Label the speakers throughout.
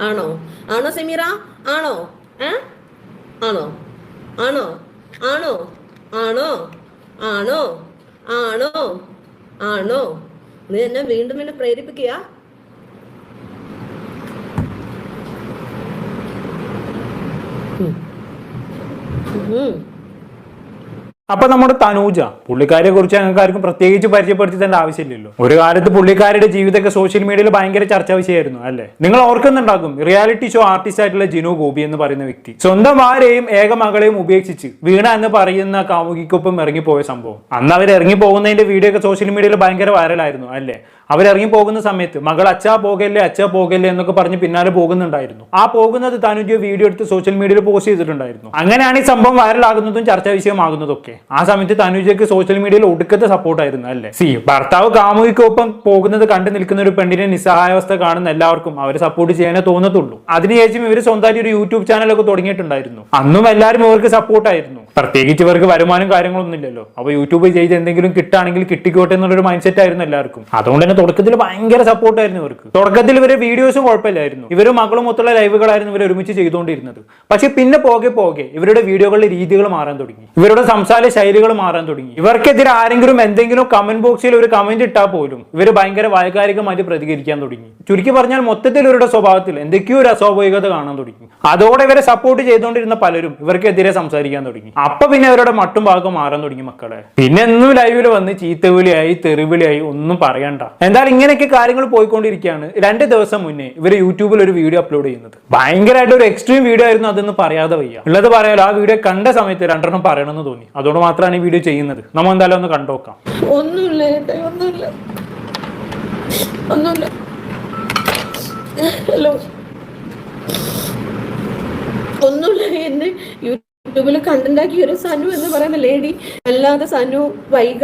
Speaker 1: ആണോ? ആണോ സെമീറ? ആണോ? ആണോ? ആണോ? ആണോ? ആണോ? ആണോ? ആണോ? ആണോ? നീ എന്നെ വീണ്ടും എന്നെ പ്രേരിപ്പിക്കുക? ഉം.
Speaker 2: അപ്പൊ നമ്മുടെ തനൂജ പുള്ളിക്കാരെ കുറിച്ച് ഞങ്ങൾക്ക് ആർക്കും പ്രത്യേകിച്ച് പരിചയപ്പെടുത്തിത്തേണ്ട ആവശ്യമില്ലല്ലോ. ഒരു കാലത്ത് പുള്ളിക്കാരുടെ ജീവിതമൊക്കെ സോഷ്യൽ മീഡിയയിൽ ഭയങ്കര ചർച്ചാ വിഷയമായിരുന്നു അല്ലേ? നിങ്ങൾ ഓർക്കുന്നുണ്ടാകും റിയാലിറ്റി ഷോ ആർട്ടിസ്റ്റ് ആയിട്ടുള്ള ജിനു ഗോപി എന്ന് പറയുന്ന വ്യക്തി. സ്വന്തം ഭാര്യയും ഏക മകളെയും ഉപേക്ഷിച്ച് വീണ എന്ന് പറയുന്ന കാമുകിക്കൊപ്പം ഇറങ്ങിപ്പോയ സംഭവം. അന്ന് അവർ ഇറങ്ങി പോകുന്നതിന്റെ വീഡിയോ ഒക്കെ സോഷ്യൽ മീഡിയയിൽ ഭയങ്കര വൈറലായിരുന്നു അല്ലേ? അവരിറങ്ങി പോകുന്ന സമയത്ത് മകൾ അച്ഛാ പോകല്ലേ അച്ഛാ പോകല്ലേ എന്നൊക്കെ പറഞ്ഞ് പിന്നാലെ പോകുന്നുണ്ടായിരുന്നു. ആ പോകുന്നത് തനുജ വീഡിയോ എടുത്ത് സോഷ്യൽ മീഡിയയിൽ പോസ്റ്റ് ചെയ്തിട്ടുണ്ടായിരുന്നു. അങ്ങനെയാണ് ഈ സംഭവം വൈറലാകുന്നതും ചർച്ചാ വിഷയമാകുന്നതൊക്കെ. ആ സമയത്ത് തനുജയ്ക്ക് സോഷ്യൽ മീഡിയയിൽ ഒടുക്കത്തെ സപ്പോർട്ടായിരുന്നു അല്ലേ? സി ഭർത്താവ് കാമുകിക്കൊപ്പം പോകുന്നത് കണ്ടു നിൽക്കുന്ന ഒരു പെണ്ണിനെ നിസ്സഹായാവസ്ഥ കാണുന്ന എല്ലാവർക്കും അവരെ സപ്പോർട്ട് ചെയ്യാനേ തോന്നത്തുള്ളൂ. അതിനുശേഷം ഇവർ സ്വന്തമായിട്ട് ഒരു യൂട്യൂബ് ചാനലൊക്കെ തുടങ്ങിയിട്ടുണ്ടായിരുന്നു. അന്നും എല്ലാവരും ഇവർക്ക് സപ്പോർട്ടായിരുന്നു പ്രത്യേകിച്ച് ഇവർക്ക് വരുമാനം കാര്യങ്ങളൊന്നും ഇല്ലല്ലോ. അപ്പൊ യൂട്യൂബ് ചെയ്ത് എന്തെങ്കിലും കിട്ടുകയാണെങ്കിൽ കിട്ടിക്കോട്ടെ എന്നുള്ളൊരു മൈൻഡ് സെറ്റ് ആയിരുന്നു എല്ലാവർക്കും. അതുകൊണ്ട് തന്നെ തുടക്കത്തിൽ ഭയങ്കര സപ്പോർട്ടായിരുന്നു ഇവർക്ക്. തുടക്കത്തിൽ ഇവരെ വീഡിയോസും കുഴപ്പമില്ലായിരുന്നു. ഇവർ മകളും മൊത്തമുള്ള ലൈവുകളായിരുന്നു ഇവർ ഒരുമിച്ച് ചെയ്തുകൊണ്ടിരുന്നത്. പക്ഷെ പിന്നെ പോകെ പോകെ ഇവരുടെ വീഡിയോകളുടെ രീതികൾ മാറാൻ തുടങ്ങി. ഇവരുടെ സംസാര ശൈലികൾ മാറാൻ തുടങ്ങി. ഇവർക്കെതിരെ ആരെങ്കിലും എന്തെങ്കിലും കമന്റ് ബോക്സിൽ ഒരു കമന്റ് ഇട്ടാൽ പോലും ഇവർ ഭയങ്കര വൈകാരികമായിട്ട് പ്രതികരിക്കാൻ തുടങ്ങി. ചുരുക്കി പറഞ്ഞാൽ മൊത്തത്തിൽ ഇവരുടെ സ്വഭാവത്തിൽ എന്തൊക്കെയോ ഒരു അസ്വാഭാവികത കാണാൻ തുടങ്ങി. അതോടെ ഇവരെ സപ്പോർട്ട് ചെയ്തുകൊണ്ടിരുന്ന പലരും ഇവർക്കെതിരെ സംസാരിക്കാൻ തുടങ്ങി. അപ്പൊ പിന്നെ അവരുടെ മട്ടും ഭാഗം മാറാൻ തുടങ്ങി മക്കളെ. പിന്നെ എന്നും ലൈവിൽ വന്ന് ചീത്തവിളിയായി തെറിവിളിയായി ഒന്നും പറയണ്ട. എന്തായാലും ഇങ്ങനെയൊക്കെ കാര്യങ്ങൾ പോയിക്കൊണ്ടിരിക്കുകയാണ്. രണ്ട് ദിവസം മുന്നേ ഇവർ യൂട്യൂബിൽ ഒരു വീഡിയോ അപ്ലോഡ് ചെയ്യുന്നത്. ഭയങ്കരമായിട്ട് ഒരു എക്സ്ട്രീം വീഡിയോ ആയിരുന്നു അതെന്ന് പറയാതെ വയ്യ. ഉള്ളത് പറയാലോ ആ വീഡിയോ കണ്ട സമയത്ത് രണ്ടെണ്ണം പറയണമെന്ന് തോന്നി. അതുകൊണ്ട് മാത്രമാണ് ഈ വീഡിയോ ചെയ്യുന്നത്. നമ്മൾ എന്തായാലും ഒന്ന് കണ്ടോക്കാം
Speaker 1: ഒന്നുമില്ല ഒന്നുമില്ല. ഒന്നുമില്ല. ഹലോ. ഒന്നുമില്ല എന്നെ യൂട്യൂബിൽ കണ്ടുണ്ടാക്കിയ ഒരു സനു എന്ന് പറയുന്ന ലേഡി അല്ലാതെ സനു വൈഗ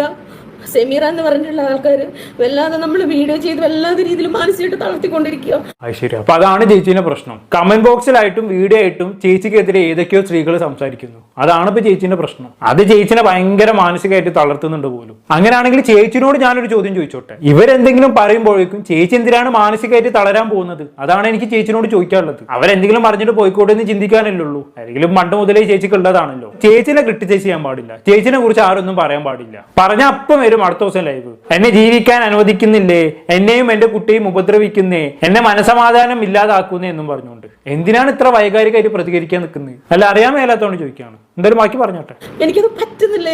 Speaker 1: സെമീറ എന്ന് പറഞ്ഞിട്ടുള്ള ആൾക്കാർ വല്ലാതെ നമ്മൾ വീഡിയോ ചെയ്ത് വല്ലാതെ രീതിയിൽ മാനസികമായിട്ട് തളർത്തിക്കൊണ്ടിരിക്കുക
Speaker 2: അത് ശരി. അപ്പൊ അതാണ് ചേച്ചീന്റെ പ്രശ്നം. കമന്റ് ബോക്സിലായിട്ടും വീഡിയോ ആയിട്ടും ചേച്ചിക്കെതിരെ ഏതൊക്കെയോ സ്ത്രീകൾ സംസാരിക്കുന്നു. അതാണ് ഇപ്പൊ ചേച്ചീന്റെ പ്രശ്നം. അത് ചേച്ചിനെ ഭയങ്കര മാനസികമായിട്ട് തളർത്തുന്നുണ്ട് പോലും. അങ്ങനെയാണെങ്കിൽ ചേച്ചിനോട് ഞാനൊരു ചോദ്യം ചോദിച്ചോട്ടെ? ഇവരെന്തെങ്കിലും പറയുമ്പോഴേക്കും ചേച്ചി എന്തിനാണ് മാനസികമായിട്ട് തളരാൻ പോകുന്നത്? അതാണ് എനിക്ക് ചേച്ചിനോട് ചോദിക്കാനുള്ളത്. അവരെന്തെങ്കിലും പറഞ്ഞിട്ട് പോയിക്കോട്ടെ എന്ന് ചിന്തിക്കാനല്ലേ ഉള്ളൂ ആരെങ്കിലും പണ്ട് മുതലേ ചേച്ചിക്ക് ഉള്ളതാണല്ലോ. ചേച്ചിനെ ക്രിട്ടിസൈസ് ചെയ്യാൻ പാടില്ല. ചേച്ചിനെ കുറിച്ച് ആരൊന്നും പറയാൻ പാടില്ല. പറഞ്ഞ അപ്പം വരും അടുത്ത ദിവസം ലൈവ് എന്നെ ജീവിക്കാൻ അനുവദിക്കുന്നില്ലേ? എന്നെയും എന്റെ കുട്ടിയും ഉപദ്രവിക്കുന്നേ? എന്നെ മനസമാധാനം ഇല്ലാതാക്കുന്നേ എന്നും പറഞ്ഞുകൊണ്ട്. എന്തിനാണ് ഇത്ര വൈകാരികമായിട്ട് പ്രതികരിക്കാൻ നിൽക്കുന്നത്? അല്ല അറിയാൻ മേലാത്തോണ്ട് ചോദിക്കുകയാണ്. എന്തായാലും ബാക്കി പറഞ്ഞോട്ടെ.
Speaker 1: എനിക്കത് പറ്റുന്നില്ല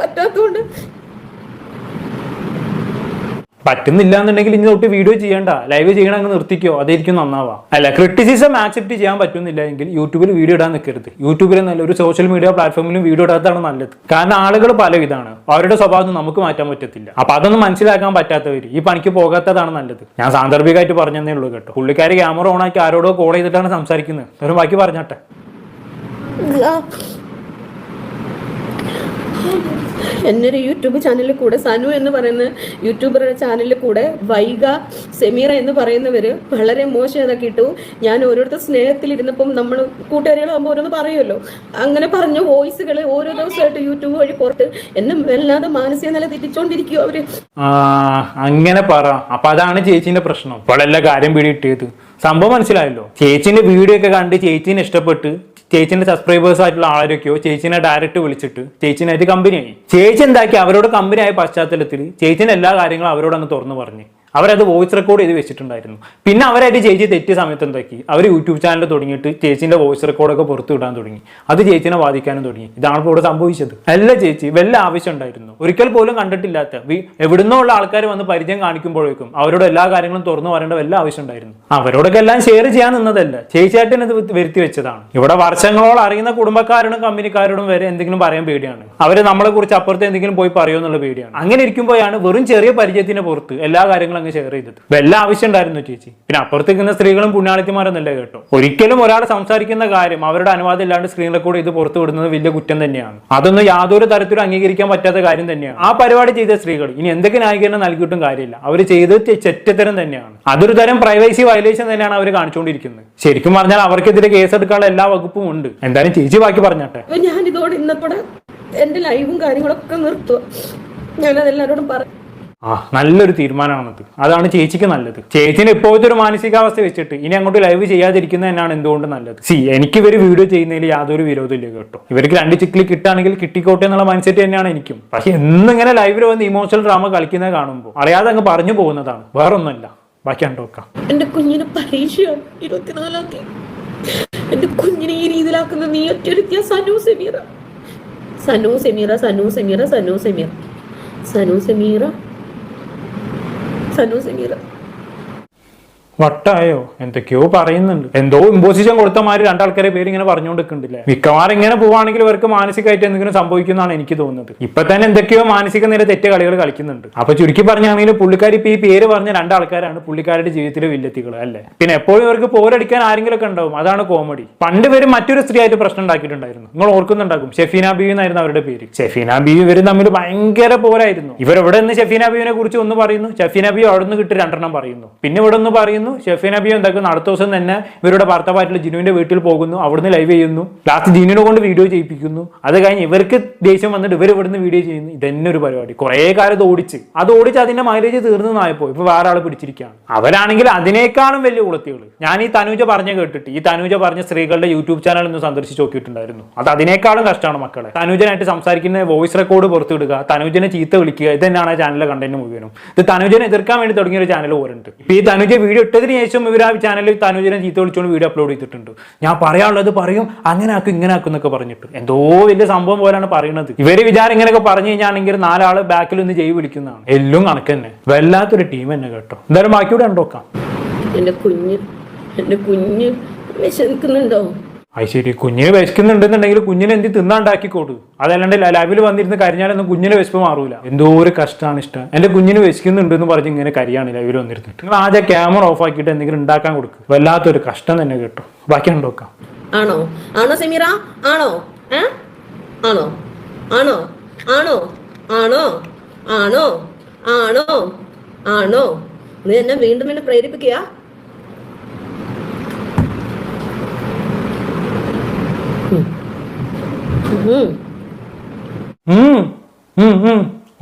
Speaker 1: പറ്റാത്തതുകൊണ്ട്
Speaker 2: പറ്റുന്നില്ല എന്നുണ്ടെങ്കിൽ ഇനി തൊട്ട് വീഡിയോ ചെയ്യണ്ട. ലൈവ് ചെയ്യണം അങ്ങ് നിർത്തിക്കോ. അതായിരിക്കും നന്നാവാ. അല്ല ക്രിറ്റിസിസം ആക്സെപ്റ്റ് ചെയ്യാൻ പറ്റുന്നില്ല എങ്കിൽ യൂട്യൂബിൽ വീഡിയോ ഇടാൻ നിൽക്കരുത് യൂട്യൂബിൽ നല്ല ഒരു സോഷ്യൽ മീഡിയ പ്ലാറ്റ്ഫോമിലും വീഡിയോ ഇടാത്തതാണ് നല്ലത്. കാരണം ആളുകൾ പല ഇതാണ്. അവരുടെ സ്വഭാവം നമുക്ക് മാറ്റാൻ പറ്റത്തില്ല. അപ്പൊ അതൊന്നും മനസ്സിലാക്കാൻ പറ്റാത്തവർ ഈ പണിക്ക് പോകാത്തതാണ് നല്ലത്. ഞാൻ സാന്ദർഭികമായിട്ട് പറഞ്ഞതേ ഉള്ളൂ കേട്ടോ. പുള്ളിക്കാരി ക്യാമറ ഓൺ ആക്കി ആരോടോ കോൾ ചെയ്തിട്ടാണ് സംസാരിക്കുന്നത്. ബാക്കി പറഞ്ഞാട്ടെ.
Speaker 1: ആ. എന്നൊരു യൂട്യൂബ് ചാനലിൽ കൂടെ സനു എന്ന് പറയുന്ന യൂട്യൂബറുടെ ചാനലിൽ കൂടെ വൈഗ സെമീറ എന്ന് പറയുന്നവര് വളരെ മോശം ഇട്ടു. ഞാൻ ഓരോരുത്തർ സ്നേഹത്തിലിരുന്നപ്പം നമ്മൾ കൂട്ടുകാരികളാകുമ്പോൾ ഓരോന്ന് പറയുമല്ലോ അങ്ങനെ പറഞ്ഞ വോയിസുകൾ ഓരോ ദിവസമായിട്ട് യൂട്യൂബ് വഴി പുറത്ത്. എന്നെ വല്ലാതെ മാനസിക നില തെറ്റിച്ചോണ്ടിരിക്കും
Speaker 2: അവർ. അങ്ങനെ പറ. അപ്പൊ അതാണ് ചേച്ചിന്റെ പ്രശ്നം. ഇപ്പോഴല്ല കാര്യം പിടികിട്ടിയത്? സംഭവം മനസ്സിലായല്ലോ. ചേച്ചിന്റെ വീഡിയോ ഒക്കെ കണ്ട് ചേച്ചിനെ ഇഷ്ടപ്പെട്ട് ചേച്ചിന്റെ സബ്സ്ക്രൈബേഴ്സ് ആയിട്ടുള്ള ആരൊക്കെയോ ചേച്ചിനെ ഡയറക്റ്റ് വിളിച്ചിട്ട് ചേച്ചിനായിട്ട് കമ്പനിയായി ചേച്ചി എന്താക്കി? അവരോട് കമ്പനിയായ പശ്ചാത്തലത്തിൽ ചേച്ചിന്റെ എല്ലാ കാര്യങ്ങളും അവരോട് അങ്ങ് തുറന്നു പറഞ്ഞു. അവരത് വോയിസ് റെക്കോർഡ് ചെയ്ത് വെച്ചിട്ടുണ്ടായിരുന്നു. പിന്നെ അവരായിട്ട് ചേച്ചി തെറ്റിയ സമയത്ത് എന്താക്കി? അവർ യൂട്യൂബ് ചാനൽ തുടങ്ങിയിട്ട് ചേച്ചിന്റെ വോയിസ് റെക്കോർഡൊക്കെ പുറത്തു വിടാൻ തുടങ്ങി. അത് ചേച്ചിനെ ബാധിക്കാനും തുടങ്ങി. ഇതാണ് ഇപ്പോൾ ഇവിടെ സംഭവിച്ചത്. അല്ല ചേച്ചി വല്ല ആവശ്യം ഉണ്ടായിരുന്നു? ഒരിക്കൽ പോലും കണ്ടിട്ടില്ലാത്ത എവിടുന്നോ ഉള്ള ആൾക്കാർ വന്ന് പരിചയം കാണിക്കുമ്പോഴേക്കും അവരോട് എല്ലാ കാര്യങ്ങളും തുറന്നു പറയേണ്ട വല്ല ആവശ്യം ഉണ്ടായിരുന്നു. അവരോടൊക്കെ എല്ലാം ഷെയർ ചെയ്യാൻ നിന്നതല്ല. ചേച്ചിയായിട്ട് ഇത് വരുത്തി വെച്ചതാണ്. ഇവിടെ വർഷങ്ങളോളം അറിയുന്ന കുടുംബക്കാരോടും കമ്പനിക്കാരോടും വരെ എന്തെങ്കിലും പറയാൻ പേടിയാണ്. അവർ നമ്മളെ കുറിച്ച് അപ്പുറത്ത് എന്തെങ്കിലും പോയി പറയുമെന്നുള്ള പേടിയാണ്. അങ്ങനെ ഇരിക്കുമ്പോഴാണ് വെറും ചെറിയ പരിചയത്തിന് പുറത്ത് എല്ലാ കാര്യങ്ങളും അങ്ങ് ഷെയർ ചെയ്തത് വല്ല ആവശ്യം ഉണ്ടായിരുന്നു ചേച്ചി. പിന്നെ അപ്പുറത്ത് നിൽക്കുന്ന സ്ത്രീകളും പുണ്യാളിത്തിമാരൊന്നല്ല കേട്ടോ. ഒരിക്കലും ഒരാൾ സംസാരിക്കുന്ന കാര്യം അവരുടെ അനുവാദം ഇല്ലാണ്ട് സ്ക്രീൻ റെക്കോർഡ് ചെയ്ത് പുറത്തു വിടുന്നത് വലിയ കുറ്റം തന്നെയാണ്. അതൊന്നും യാതൊരു തരത്തിലും അംഗീകരിക്കാൻ പറ്റാത്ത കാര്യം തന്നെയാണ്. ആ പരിപാടി ചെയ്ത സ്ത്രീകൾ ഇനി എന്തൊക്കെ ന്യായീകരണം നൽകിയിട്ടും കാര്യമില്ല. അവർ ചെയ്തത് തെ- ചെറ്റത്തരം തന്നെയാണ്. അതൊരു തരം പ്രൈവസി വയലേഷൻ തന്നെയാണ് അവർ കാണിച്ചുകൊണ്ടിരിക്കുന്നത്. ശരിക്കും പറഞ്ഞാൽ അവർക്കെതിരെ കേസെടുക്കാനുള്ള എല്ലാ വകുപ്പും ഉണ്ട്. എന്തായാലും ചേച്ചി ബാക്കി പറഞ്ഞാട്ടെ.
Speaker 1: ഞാൻ ഇതോടെ ഇന്നപ്പോടെ എന്റെ ലൈവും കാര്യങ്ങളൊക്കെ നിർത്തുക ഞാൻ എല്ലാവരോടും പറ
Speaker 2: ആ നല്ലൊരു തീരുമാനമാണത് അതാണ് ചേച്ചിക്ക് നല്ലത്. ചേച്ചിന് ഇപ്പോഴത്തെ ഒരു മാനസികാവസ്ഥ വെച്ചിട്ട് ഇനി അങ്ങോട്ട് ലൈവ് ചെയ്യാതിരിക്കുന്നത് തന്നെയാണ് എന്തുകൊണ്ട് നല്ലത്? സി എനിക്ക് ഇവർ വീഡിയോ ചെയ്യുന്നതിൽ യാതൊരു വിരോധമില്ല കേട്ടോ. ഇവർക്ക് രണ്ട് ചിക്കിൽ കിട്ടുകയാണെങ്കിൽ കിട്ടിക്കോട്ടെ എന്നുള്ള മൈൻഡ് സെറ്റ് തന്നെയാണ് എനിക്കും. പക്ഷെ എന്നിങ്ങനെ ലൈവിൽ വന്ന് ഇമോഷണൽ ഡ്രാമ കളിക്കുന്നത് കാണുമ്പോൾ അറിയാതെ അങ്ങ് പറഞ്ഞു പോകുന്നതാണ്. വേറൊന്നുമല്ല. ബാക്കി
Speaker 1: എന്റെ എന്റെ കുഞ്ഞിനെ ഈ നീ സനു സെമീറ സനു സെമീറ സനു സെമീറ. സനു സെമീറ. സനു സെമീറ
Speaker 2: വട്ടായോ? എന്തൊക്കെയോ പറയുന്നുണ്ട്. എന്തോ ഇമ്പോസിഷൻ കൊടുത്ത മാതിരി രണ്ടാൾക്കാരെ പേര് ഇങ്ങനെ പറഞ്ഞുകൊണ്ടിരിക്കുന്നില്ലേ മിക്കവാറും ഇങ്ങനെ പോവാണെങ്കിൽ ഇവർക്ക് മാനസികമായിട്ട് എന്തെങ്കിലും സംഭവിക്കുന്നതാണ് എനിക്ക് തോന്നുന്നത്. ഇപ്പൊ തന്നെ എന്തൊക്കെയോ മാനസിക നില തെറ്റ കളികൾ കളിക്കുന്നുണ്ട്. അപ്പൊ ചുരുക്കി പറഞ്ഞാണെങ്കിൽ പുള്ളിക്കാരി ഇപ്പൊ ഈ പേര് പറഞ്ഞ രണ്ടാൾക്കാരാണ് പുള്ളിക്കാരുടെ ജീവിതത്തിലെ വില്ലത്തികൾ അല്ലേ? പിന്നെ എപ്പോഴും ഇവർക്ക് പോരടിക്കാൻ ആരെങ്കിലും ഒക്കെ ഉണ്ടാവും. അതാണ് കോമഡി പണ്ട് പേര് മറ്റൊരു സ്ത്രീ ആയിട്ട് പ്രശ്നം ഉണ്ടാക്കിയിട്ടുണ്ടായിരുന്നു. നിങ്ങൾ ഓർക്കുന്നുണ്ടാകും. ഷെഫീന ബീവി എന്നായിരുന്നു അവരുടെ പേര്. ഷെഫീന ബീവി ഇവർ തമ്മിൽ ഭയങ്കര പോരായിരുന്നു. ഇവരെവിടെ നിന്ന് ഷെഫീന ബീവിനെ കുറിച്ച് ഒന്ന് പറയുന്നു? ഷെഫീന ബീവ് അവിടെ നിന്ന് കിട്ടി രണ്ടെണ്ണം പറയുന്നു. പിന്നെ ഇവിടെ ഒന്ന് പറയുന്നു ഷെഫീന ബീവി എന്താക്കുന്നു അടുത്ത ദിവസം തന്നെ ഇവരുടെ ഭർത്താവായിട്ടുള്ള ജിനുവിന്റെ വീട്ടിൽ പോകുന്നു. അവിടുന്ന് ലൈവ് ചെയ്യുന്നു. ലാസ്റ്റ് ജിനുവിനെ കൊണ്ട് വീഡിയോ ചെയ്യിപ്പിക്കുന്നു. അത് കഴിഞ്ഞ് ഇവർക്ക് ദേഷ്യം വന്നിട്ട് ഇവർ ഇവിടുന്ന് വീഡിയോ ചെയ്യുന്നു. ഇതന്നെ ഒരു പരിപാടി. കുറെ കാലം ഓടിച്ച്. അത് ഓടിച്ച് അതിന്റെ മൈലേജ് തീർന്നതായപ്പോ ഇപ്പൊ വേറെ ആൾ പിടിച്ചിരിക്കുകയാണ്. അവരാണെങ്കിൽ അതിനേക്കാളും വലിയ കുളത്തികൾ ഞാൻ ഈ തനുജ പറഞ്ഞ കേട്ടിട്ട് ഈ തനുജ പറഞ്ഞ സ്ത്രീകളുടെ യൂട്യൂബ് ചാനൽ ഒന്ന് സന്ദർശിച്ച് നോക്കിയിട്ടുണ്ടായിരുന്നു. അത് അതിനേക്കാളും കഷ്ടമാണ് മക്കളെ. തനുജനായിട്ട് സംസാരിക്കുന്ന വോയിസ് റെക്കോർഡ് പുറത്തുവിടുക തനുജനെ ചീത്ത വിളിക്കുക ഇത് തന്നെയാണ് ചാനലിലെ കണ്ടന്റ് മുഴുവനും. ഇത് തനുജനെ എതിർക്കാൻ വേണ്ടി തുടങ്ങിയ ഒരു ചാനൽ ഇപ്പൊ ഈ തനുജ വീഡിയോ ഇട്ടതിന് ശേഷം ഇവർ ആ ചാനലിൽ തനുജനെ ചീത്ത വിളിച്ചുകൊണ്ട് വീഡിയോ അപ്ലോഡ് ചെയ്തിട്ടുണ്ട്. ഞാൻ പറയാനുള്ളത് പറയും അങ്ങനെ ആക്കും ഇങ്ങനെ ആക്കും എന്നൊക്കെ പറഞ്ഞിട്ട്. എന്തോ വലിയ സംഭവം പോലെയാണ് പറയുന്നത് ഇവർ വിചാരം ഇങ്ങനെയൊക്കെ പറഞ്ഞു കഴിഞ്ഞാണെങ്കിൽ നാലാൾ ബാക്കിൽ നിന്ന് ജയ് വിളിക്കുന്നതാണ്. എല്ലാം കണക്ക് തന്നെ. വല്ലാത്തൊരു ടീം തന്നെ കേട്ടോ. എന്തായാലും ബാക്കിയോടെ ഉണ്ടോക്കാം
Speaker 1: എന്റെ കുഞ്ഞ് എന്റെ കുഞ്ഞ് വിശക്കുന്നുണ്ടോ
Speaker 2: അത് ശരി. കുഞ്ഞിന് വിശക്കുന്നുണ്ടെന്നുണ്ടെങ്കിൽ കുഞ്ഞിനെ എന്ത് തിന്നാണ്ടാക്കിക്കോട്ടു അതല്ലാണ്ട് ലാബിൽ വന്നിരുന്ന് കരിഞ്ഞാലൊന്നും കുഞ്ഞിന് വിശപ്പ് മാറൂല. എന്തോ ഒരു കഷ്ടമാണ് ഇഷ്ടം. എന്റെ കുഞ്ഞിന് വിശക്കുന്നുണ്ട് എന്ന് പറഞ്ഞ് ഇങ്ങനെ കരിയാണ് ലൈവിൽ വന്നിരുന്നിട്ട് നിങ്ങൾ ആദ്യം ക്യാമറ ഓഫ് ആക്കിയിട്ട് എന്തെങ്കിലും ഉണ്ടാക്കാൻ കൊടുക്കും. വല്ലാത്തൊരു കഷ്ടം തന്നെ കേട്ടോ. ബാക്കി ഉണ്ടോക്കാം
Speaker 1: ആണോ? ആണോ സെമീറ? ആണോ? ആണോ? ആണോ? ആണോ? ആണോ? ആണോ? ആണോ? ആണോ? നീ എന്നെ വീണ്ടും എന്നെ പ്രേരിപ്പിക്കുക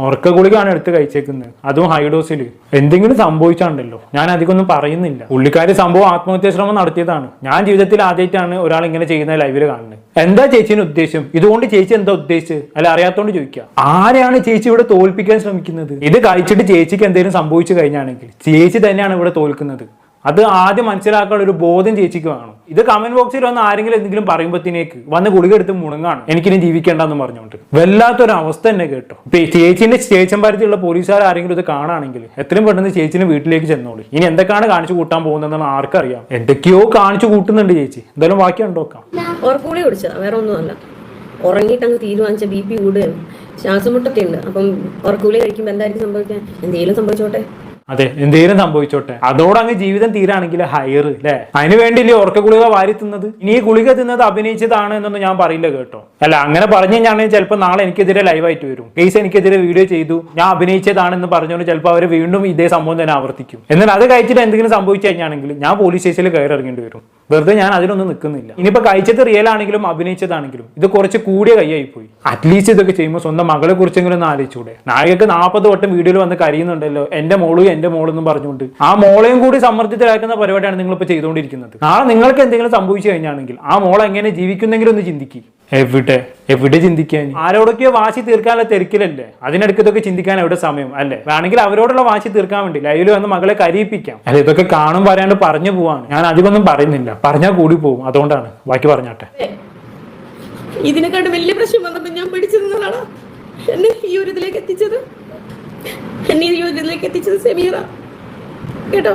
Speaker 2: ഉറക്ക ഗുളികയാണ് എടുത്ത് കഴിച്ചേക്കുന്നത്. അതും ഹൈഡോസിൽ എന്തെങ്കിലും സംഭവിച്ചാണ്ടല്ലോ. ഞാൻ അധികം ഒന്നും പറയുന്നില്ല. പുള്ളിക്കാരി സംഭവം ആത്മഹത്യാ ശ്രമം നടത്തിയതാണ്. ഞാൻ ജീവിതത്തിൽ ആദ്യമായിട്ടാണ് ഒരാൾ ഇങ്ങനെ ചെയ്യുന്ന ലൈവിൽ കാണുന്നത്. എന്താ ചേച്ചിന് ഉദ്ദേശം? ഇതുകൊണ്ട് ചേച്ചി എന്താ ഉദ്ദേശിച്ചത്? അല്ല അറിയാത്തോണ്ട് ചോദിക്കുക ആരെയാണ് ചേച്ചി ഇവിടെ തോൽപ്പിക്കാൻ ശ്രമിക്കുന്നത്? ഇത് കഴിച്ചിട്ട് ചേച്ചിക്ക് എന്തെങ്കിലും സംഭവിച്ചു കഴിഞ്ഞാണെങ്കിൽ ചേച്ചി തന്നെയാണ് ഇവിടെ തോൽക്കുന്നത്. അത് ആദ്യം മനസ്സിലാക്കാനുള്ള ഒരു ബോധം ചേച്ചിക്ക് വേണം. ഇത് കമന്റ് ബോക്സിൽ വന്ന് ആരെങ്കിലും എന്തെങ്കിലും പറയുമ്പോഴത്തേക്ക് വന്ന് ഗുളിക എടുത്ത് മുണങ്ങാണ്. എനിക്കിനി ജീവിക്കേണ്ടെന്ന് പറഞ്ഞുകൊണ്ട്. വല്ലാത്തൊരു അവസ്ഥ തന്നെ കേട്ടോ. ചേച്ചിന്റെ ചേച്ചമ്പാരത്തിലുള്ള പോലീസുകാർ ആരെങ്കിലും ഇത് കാണുകയാണെങ്കിൽ എത്രയും പെട്ടെന്ന് ചേച്ചിനെ വീട്ടിലേക്ക് ചെന്നോളൂ. ഇനി എന്തൊക്കെയാണ് കാണിച്ചു കൂട്ടാൻ പോകുന്നതെന്ന് ആർക്കറിയാം. എന്തൊക്കെയോ കാണിച്ചു കൂട്ടുന്നുണ്ട് ചേച്ചി. എന്തായാലും ബാക്കി ഉണ്ടോക്കാം
Speaker 1: അങ്ങ് തീരുമാനിച്ച ബി പി കൂടുകയും ശ്വാസമുട്ടൊക്കെ ഉണ്ട് അപ്പം ഉറക്കൂലി കഴിക്കുമ്പോൾ എന്തായിരിക്കും സംഭവിക്കാൻ? എന്തെങ്കിലും സംഭവിച്ചോട്ടെ?
Speaker 2: അതെ എന്തേലും സംഭവിച്ചോട്ടെ. അതോടെ അങ്ങ് ജീവിതം തീരാണെങ്കിൽ ഹയർ അല്ലേ അതിന് വേണ്ടിയില്ലേ ഉറക്ക ഗുളിക വാരി തിന്നത്? ഇനി ഈ ഗുളിക തിന്നത് അഭിനയിച്ചതാണ് എന്നൊന്നും ഞാൻ പറയില്ല കേട്ടോ. അല്ല അങ്ങനെ പറഞ്ഞു കഴിഞ്ഞാണെങ്കിൽ ചിലപ്പോൾ നാളെ എനിക്കെതിരെ ലൈവായിട്ട് വരും. കേസ് എനിക്കെതിരെ വീഡിയോ ചെയ്തു. ഞാൻ അഭിനയിച്ചതാണെന്ന് പറഞ്ഞുകൊണ്ട് ചിലപ്പോൾ അവർ വീണ്ടും ഇതേ സംഭവം തന്നെ ആവർത്തിക്കും. എന്നാൽ അത് കഴിച്ചിട്ട് എന്തെങ്കിലും സംഭവിച്ചു കഴിഞ്ഞാണെങ്കിൽ ഞാൻ പോലീസ് സ്റ്റേഷനിൽ കയറി ഇറങ്ങേണ്ടി വരും. വെറുതെ ഞാൻ അതിനൊന്നും നിൽക്കുന്നില്ല. ഇനിയിപ്പോ കഴിച്ചത് റിയൽ ആണെങ്കിലും അഭിനയിച്ചതാണെങ്കിലും ഇത് കുറച്ച് കൂടിയ കൈയായി പോയി അറ്റ്ലീസ്റ്റ് ഇതൊക്കെ ചെയ്യുമ്പോൾ സ്വന്തം മകളെ കുറിച്ചെങ്കിലും ഒന്ന് ആലോചിച്ചൂടെ. നായകക്ക് നാൽപ്പത് വട്ടം വീഡിയോയിൽ വന്ന് കരയുന്നുണ്ടല്ലോ എന്റെ മോളും എന്റെ മോളെന്നും പറഞ്ഞുകൊണ്ട്. ആ മോളെയും കൂടി സമ്മർദ്ദത്തിലാക്കുന്ന പരിപാടിയാണ് നിങ്ങളിപ്പോൾ ചെയ്തുകൊണ്ടിരിക്കുന്നത്. നാളെ നിങ്ങൾക്ക് എന്തെങ്കിലും സംഭവിച്ചു കഴിഞ്ഞാണെങ്കിൽ ആ മോൾ എങ്ങനെ ജീവിക്കുന്നെങ്കിലും ഒന്ന് ചിന്തിക്കും. എവിടെ? എവിടെ ചിന്തിക്കാൻ? ആരോടൊക്കെയോ വാശി തീർക്കാനുള്ള തിരക്കിലല്ലേ? അതിനിടയ്ക്ക് ഇതൊക്കെ ചിന്തിക്കാൻ എവിടെ സമയം? അല്ലേ? വേണമെങ്കിൽ അവരോടുള്ള വാശി തീർക്കാൻ വേണ്ടി ലൈവിൽ വന്ന് മകളെ കരയിപ്പിക്കാം. അല്ലെ ഇതൊക്കെ കാണും പറയാണ്ട് പറഞ്ഞു പോവാണ്. ഞാൻ അധികമൊന്നും പറയുന്നില്ല. പറഞ്ഞാൽ കൂടി പോകും. അതുകൊണ്ടാണ്. ബാക്കി പറഞ്ഞാട്ടെ.
Speaker 1: ഇതിനെക്കാട്ട് വലിയ പ്രശ്നം വന്നപ്പോൾ ഞാൻ പിടിച്ചു നിന്നതാണ് എന്നെ ഈ ഒരു ഇതിലേക്ക് എത്തിച്ചത്? എന്നെ ഈ ഒരു ഇതിലേക്ക് എത്തിച്ചത് സെമീറ. കേട്ടോ?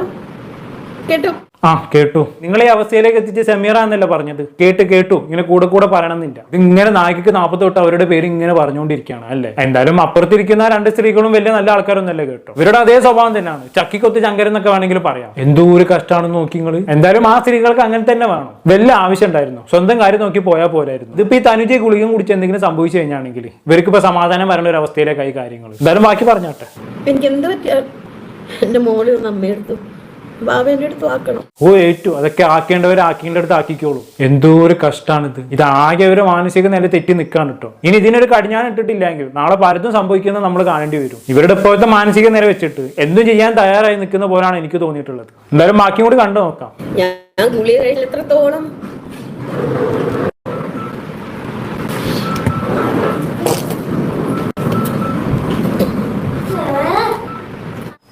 Speaker 1: കേട്ടോ?
Speaker 2: ആ കേട്ടു. നിങ്ങളെ ഈ അവസ്ഥയിലേക്ക് എത്തിച്ച സെമീറ എന്നല്ല പറഞ്ഞത്? കേട്ട് കേട്ടു. ഇങ്ങനെ കൂടെ കൂടെ പറയണമെന്നില്ല. ഇത് ഇങ്ങനെ നായികക്ക് നാൽപ്പത്തി തൊട്ട് അവരുടെ പേര് ഇങ്ങനെ പറഞ്ഞുകൊണ്ടിരിക്കുകയാണ് അല്ലേ? എന്തായാലും അപ്പുറത്തിരിക്കുന്ന രണ്ട് സ്ത്രീകളും വലിയ നല്ല ആൾക്കാരൊന്നല്ലേ കേട്ടോ. ഇവരുടെ അതേ സ്വഭാവം തന്നെയാണ്. ചക്കിക്കൊത്ത് ചങ്കരം എന്നൊക്കെ വേണമെങ്കിൽ പറയാം. എന്തോ ഒരു കഷ്ടമാണെന്ന് നോക്കി നിങ്ങൾ എന്തായാലും ആ സ്ത്രീകൾക്ക് അങ്ങനെ തന്നെ വേണം. വല്ല ആവശ്യം ഉണ്ടായിരുന്നു സ്വന്തം കാര്യം നോക്കി പോയാൽ പോരായിരുന്നു. ഇതിപ്പോ ഈ തനുജി ഗുളികം കുടിച്ച് എന്തെങ്കിലും സംഭവിച്ചു കഴിഞ്ഞാണെങ്കിൽ ഇവർക്ക് ഇപ്പൊ സമാധാനം വരേണ്ട ഒരു അവസ്ഥയിലേക്കായി കാര്യങ്ങൾ എന്തായാലും ബാക്കി പറഞ്ഞാട്ടെ.
Speaker 1: എനിക്ക് എന്ത് പറ്റിയ? മോളെ മോൾ ഒന്ന് അടുത്ത് ആക്കണം.
Speaker 2: ഓ ഏറ്റു. അതൊക്കെ ആക്കേണ്ടവർ ആക്കേണ്ട അടുത്ത് ആക്കിക്കോളൂ. എന്തോ ഒരു കഷ്ടാണിത്. ഇത് ആകെ ഒരു മാനസിക നില തെറ്റി നിൽക്കാൻ കേട്ടോ ഇനി ഇതിനൊരു കടിഞ്ഞാൻ ഇട്ടിട്ടില്ലെങ്കിൽ നാളെ പലതും സംഭവിക്കുന്നത് നമ്മൾ കാണേണ്ടി വരും. ഇവരുടെ ഇപ്പോഴത്തെ മാനസിക നില വെച്ചിട്ട് എന്തും ചെയ്യാൻ തയ്യാറായി നിൽക്കുന്ന പോലാണ് എനിക്ക് തോന്നിയിട്ടുള്ളത്. എന്തായാലും ബാക്കിയും കൂടി കണ്ടു നോക്കാം.
Speaker 1: ഞാൻ ഗുളിക എത്രത്തോളം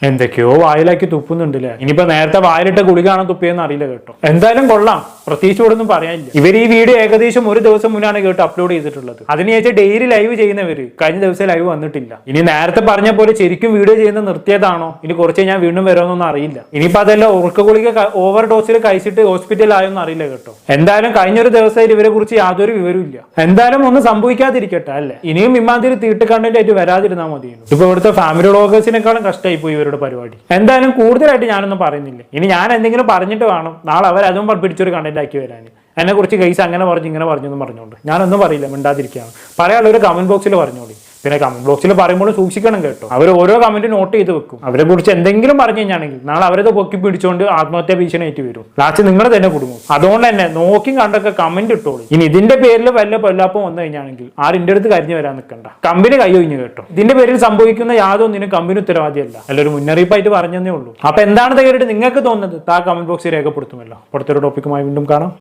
Speaker 2: എന്തൊക്കെയോ വായിലാക്കി തുപ്പുന്നുണ്ട് അല്ലേ ഇനിയിപ്പോ നേരത്തെ വായിലിട്ട ഗുളികാണോ തുപ്പിയെന്ന് അറിയില്ല കേട്ടോ. എന്തായാലും കൊള്ളാം. പ്രത്യേകിച്ച് ഇവിടെ ഒന്നും പറയാനില്ല. ഇവർ ഈ വീഡിയോ ഏകദേശം ഒരു ദിവസം മുന്നാണ് കേട്ടോ അപ്ലോഡ് ചെയ്തിട്ടുള്ളത്. അതിനുശേഷം ഡെയിലി ലൈവ് ചെയ്യുന്നവര് കഴിഞ്ഞ ദിവസം ലൈവ് വന്നിട്ടില്ല. ഇനി നേരത്തെ പറഞ്ഞ പോലെ ശരിക്കും വീഡിയോ ചെയ്യുന്ന നിർത്തിയതാണോ? ഇനി കുറച്ച് ഞാൻ വീണ്ടും വരുമെന്നൊന്നും അറിയില്ല. ഇനിയിപ്പോ അതെല്ലാം ഉറക്ക ഗുളിക ഓവർ ഡോസിൽ കഴിച്ചിട്ട് ഹോസ്പിറ്റലിൽ ആയോന്നും അറിയില്ല കേട്ടോ. എന്തായാലും കഴിഞ്ഞൊരു ദിവസം ഇവരെ കുറിച്ച് യാതൊരു വിവരവും ഇല്ല. എന്തായാലും ഒന്നും സംഭവിക്കാതിരിക്കട്ടെ അല്ലേ? ഇനിയും ഇമാതിരി തീട്ട് കണ്ടന്റ് ആയിട്ട് വരാതിരുന്നാൽ മതിയുള്ളൂ ഇപ്പൊ ഇവിടുത്തെ ഫാമിലി വ്ളോഗേഴ്സിനെക്കാളും കഷ്ടമായി പോയി ഇവരുടെ പരിപാടി. എന്തായാലും കൂടുതലായിട്ട് ഞാനൊന്നും പറയുന്നില്ല. ഇനി ഞാൻ എന്തെങ്കിലും പറഞ്ഞിട്ട് വേണം. നാളെ അവർ അതും പിടിച്ചൊരു കണ്ടന്റ് ആക്കി വരാൻ എന്നെ കുറിച്ച് കേസ് അങ്ങനെ പറഞ്ഞു ഇങ്ങനെ പറഞ്ഞു എന്ന് പറഞ്ഞുകൊണ്ട് ഞാനൊന്നും പറയില്ല. മിണ്ടാതിരിക്കുകയാണ്. പറയാനുള്ള ഒരു കമന്റ് ബോക്സിൽ പറഞ്ഞോളി. പിന്നെ കമന്റ് ബോക്സിൽ പറയുമ്പോൾ സൂക്ഷിക്കണം കേട്ടോ. അവർ ഓരോ കമന്റ് നോട്ട് ചെയ്ത് വെക്കും. അവരെ കുറിച്ച് എന്തെങ്കിലും പറഞ്ഞു കഴിഞ്ഞാണെങ്കിൽ നാളെ അവരത് പൊക്കി പിടിച്ചുകൊണ്ട് ആത്മഹത്യാ ഭീഷണിയായിട്ട് വരും. ലാസ്റ്റ് നിങ്ങൾ തന്നെ കുടുങ്ങും. അതുകൊണ്ട് തന്നെ നോക്കി കണ്ടൊക്കെ കമന്റ് ഇട്ടോളൂ. ഇനി ഇതിന്റെ പേരിൽ വല്ല പൊല്ലാപ്പം വന്നു കഴിഞ്ഞാണെങ്കിൽ ആരും ഇന്റെ അടുത്ത് കരിഞ്ഞു വരാൻ നിൽക്കണ്ട കമ്പനി കൈ ഒഴിഞ്ഞു കേട്ടോ. ഇതിന്റെ പേരിൽ സംഭവിക്കുന്ന യാതൊന്നിനും കമ്പനി ഉത്തരവാദിയല്ല. അല്ല ഒരു മുന്നറിയിപ്പായിട്ട് പറഞ്ഞതേ ഉള്ളൂ. അപ്പൊ എന്താണ് തകരായിട്ട് നിങ്ങൾക്ക് തോന്നുന്നത്? താ കമന്റ് ബോക്സിൽ രേഖപ്പെടുത്തുമല്ലോ. അടുത്തൊരു ടോപ്പിക്കുമായി വീണ്ടും കാണാം.